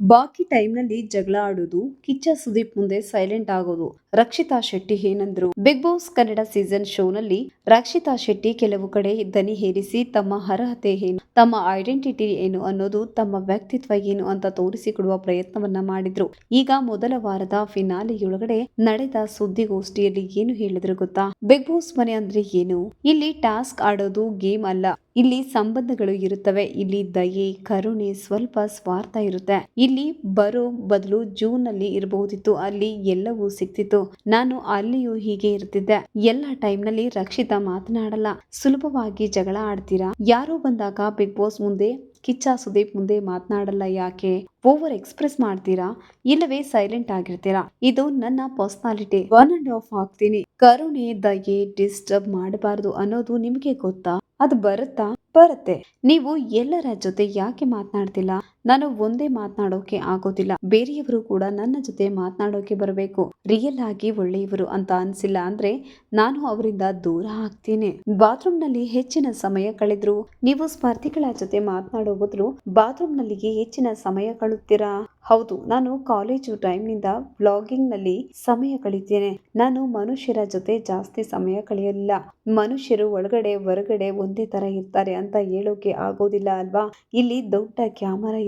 ಬಾಕಿ ಟೈಮ್ನಲ್ಲಿ ಜಗಳ ಆಡೋದು, ಕಿಚ್ಚ ಸುದೀಪ್ ಮುಂದೆ ಸೈಲೆಂಟ್ ಆಗೋದು, ರಕ್ಷಿತಾ ಶೆಟ್ಟಿ ಏನಂದ್ರು. ಬಿಗ್ ಬಾಸ್ ಕನ್ನಡ ಸೀಸನ್ ಶೋನಲ್ಲಿ ರಕ್ಷಿತಾ ಶೆಟ್ಟಿ ಕೆಲವು ಕಡೆ ದನಿ ಹೇರಿಸಿ ತಮ್ಮ ಅರ್ಹತೆ ಏನು, ತಮ್ಮ ಐಡೆಂಟಿಟಿ ಏನು ಅನ್ನೋದು, ತಮ್ಮ ವ್ಯಕ್ತಿತ್ವ ಏನು ಅಂತ ತೋರಿಸಿಕೊಡುವ ಪ್ರಯತ್ನವನ್ನ ಮಾಡಿದ್ರು. ಈಗ ಮೊದಲ ವಾರದ ಫಿನಾಲೆಯೊಳಗಡೆ ನಡೆದ ಸುದ್ದಿಗೋಷ್ಠಿಯಲ್ಲಿ ಏನು ಹೇಳಿದ್ರು ಗೊತ್ತಾ? ಬಿಗ್ ಬಾಸ್ ಮನೆ ಅಂದ್ರೆ ಏನು? ಇಲ್ಲಿ ಟಾಸ್ಕ್ ಆಡೋದು ಗೇಮ್ ಅಲ್ಲ. ಇಲ್ಲಿ ಸಂಬಂಧಗಳು ಇರುತ್ತವೆ. ಇಲ್ಲಿ ದಯೆ, ಕರುಣೆ, ಸ್ವಲ್ಪ ಸ್ವಾರ್ಥ ಇರುತ್ತೆ. ಇಲ್ಲಿ ಬರೋ ಬದಲು ಜೂನ್ನಲ್ಲಿ ಇರಬಹುದಿತ್ತು, ಅಲ್ಲಿ ಎಲ್ಲವೂ ಸಿಕ್ತಿತ್ತು ನಾನು ಅಲ್ಲಿಯೂ ಹೀಗೆ ಇರ್ತಿದ್ದೆ. ಎಲ್ಲ ಟೈಮ್ನಲ್ಲಿ ರಕ್ಷಿತಾ ಮಾತನಾಡಲ್ಲ. ಸುಲಭವಾಗಿ ಜಗಳ ಆಡ್ತೀರಾ? ಯಾರೋ ಬಂದಾಗ ಬಿಗ್ ಬಾಸ್ ಮುಂದೆ, ಕಿಚ್ಚ ಸುದೀಪ್ ಮುಂದೆ ಮಾತನಾಡಲ್ಲ ಯಾಕೆ? ಓವರ್ ಎಕ್ಸ್ಪ್ರೆಸ್ ಮಾಡ್ತೀರಾ? ಇಲ್ಲವೇ ಸೈಲೆಂಟ್ ಆಗಿರ್ತೀರಾ? ಇದು ನನ್ನ ಪರ್ಸನಾಲಿಟಿ. ಒನ್ ಅಂಡ್ ಆಫ್ ಹಾಕ್ತೀನಿ. ಕರುಣೆ, ದಯೆ, ಡಿಸ್ಟರ್ಬ್ ಮಾಡಬಾರದು ಅನ್ನೋದು ನಿಮಗೆ ಗೊತ್ತಾ? ಅದು ಬರುತ್ತಾ? ಬರುತ್ತೆ. ನೀವು ಎಲ್ಲರ ಜೊತೆ ಯಾಕೆ ಮಾತನಾಡ್ತಿಲ್ಲ? ನಾನು ಒಂದೇ ಮಾತನಾಡೋಕೆ ಆಗೋದಿಲ್ಲ. ಬೇರೆಯವರು ಕೂಡ ನನ್ನ ಜೊತೆ ಮಾತನಾಡೋಕೆ ಬರಬೇಕು. ರಿಯಲ್ ಆಗಿ ಒಳ್ಳೆಯವರು ಅಂತ ಅನ್ಸಿಲ್ಲ ಅಂದ್ರೆ ನಾನು ಅವರಿಂದ ದೂರ ಆಗ್ತೀನಿ. ಬಾತ್ರೂಮ್ನಲ್ಲಿ ಹೆಚ್ಚಿನ ಸಮಯ ಕಳೆದ್ರು. ನೀವು ಸ್ಪರ್ಧಿಗಳ ಜೊತೆ ಮಾತನಾಡೋ ಬದಲು ಬಾತ್ರೂಮ್ ನಲ್ಲಿಗೆ ಹೆಚ್ಚಿನ ಸಮಯ ಕಳುತ್ತೀರಾ? ಹೌದು, ನಾನು ಕಾಲೇಜು ಟೈಮ್ನಿಂದ ಬ್ಲಾಗಿಂಗ್ನಲ್ಲಿ ಸಮಯ ಕಳೀತೇನೆ. ನಾನು ಮನುಷ್ಯರ ಜೊತೆ ಜಾಸ್ತಿ ಸಮಯ ಕಳೆಯಲಿಲ್ಲ. ಮನುಷ್ಯರು ಒಳಗಡೆ ಹೊರಗಡೆ ಒಂದೇ ತರ ಇರ್ತಾರೆ ಅಂತ ಹೇಳೋಕೆ ಆಗೋದಿಲ್ಲ ಅಲ್ವಾ? ಇಲ್ಲಿ ದೊಡ್ಡ ಕ್ಯಾಮರಾ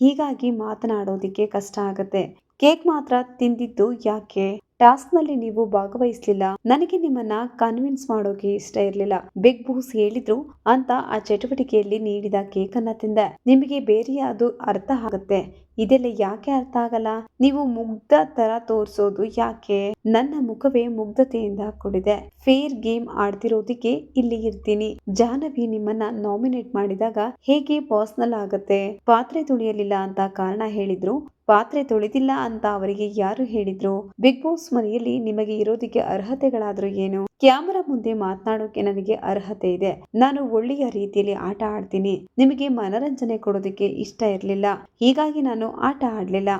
ಹೀಗಾಗಿ ಮಾತನಾಡೋದಿಕ್ಕೆ ಕಷ್ಟ ಆಗತ್ತೆ. ಕೇಕ್ ಮಾತ್ರ ತಿಂದಿದ್ದು ಯಾಕೆ? ಟಾಸ್ಕ್ನಲ್ಲಿ ನೀವು ಭಾಗವಹಿಸ್ಲಿಲ್ಲ. ನನಗೆ ನಿಮ್ಮನ್ನ ಕನ್ವಿನ್ಸ್ ಮಾಡೋಕೆ ಇಷ್ಟ ಇರ್ಲಿಲ್ಲ. ಬಿಗ್ ಬಾಸ್ ಹೇಳಿದ್ರು ಅಂತ ಆ ಚಟುವಟಿಕೆಯಲ್ಲಿ ನೀಡಿದ ಕೇಕ್ ಅನ್ನ ತಿಂದೆ. ನಿಮಗೆ ಬೇರೆ ಅದು ಅರ್ಥ ಆಗುತ್ತೆ. ಇದೆಲ್ಲ ಯಾಕೆ ಅರ್ಥ ಆಗಲ್ಲ? ನೀವು ಮುಗ್ಧ ತರ ತೋರಿಸೋದು ಯಾಕೆ? ನನ್ನ ಮುಖವೇ ಮುಗ್ಧತೆಯಿಂದ ಕೂಡಿದೆ. ಫೇರ್ ಗೇಮ್ ಆಡ್ತಿರೋದಿಕ್ಕೆ ಇಲ್ಲಿ ಇರ್ತೀನಿ. ಜಾಹ್ನವಿ ನಿಮ್ಮನ್ನ ನಾಮಿನೇಟ್ ಮಾಡಿದಾಗ ಹೇಗೆ ಪರ್ಸನಲ್ ಆಗತ್ತೆ ಪಾತ್ರೆ ತುಳಿಯಲಿಲ್ಲ ಅಂತ ಕಾರಣ ಹೇಳಿದ್ರು. ಪಾತ್ರೆ ತೊಳೆದಿಲ್ಲ ಅಂತ ಅವರಿಗೆ ಯಾರು ಹೇಳಿದ್ರು? ಬಿಗ್ ಬಾಸ್ ಮನೆಯಲ್ಲಿ ನಿಮಗೆ ಇರೋದಕ್ಕೆ ಅರ್ಹತೆಗಳಾದ್ರೂ ಏನು? ಕ್ಯಾಮರಾ ಮುಂದೆ ಮಾತನಾಡೋಕೆ ನನಗೆ ಅರ್ಹತೆ ಇದೆ. ನಾನು ಒಳ್ಳೆಯ ರೀತಿಯಲ್ಲಿ ಆಟ ಆಡ್ತೀನಿ. ನಿಮಗೆ ಮನರಂಜನೆ ಕೊಡೋದಕ್ಕೆ ಇಷ್ಟ ಇರಲಿಲ್ಲ. ಹೀಗಾಗಿ ನಾನು ಆಟ ಆಡ್ಲಿಲ್ಲ.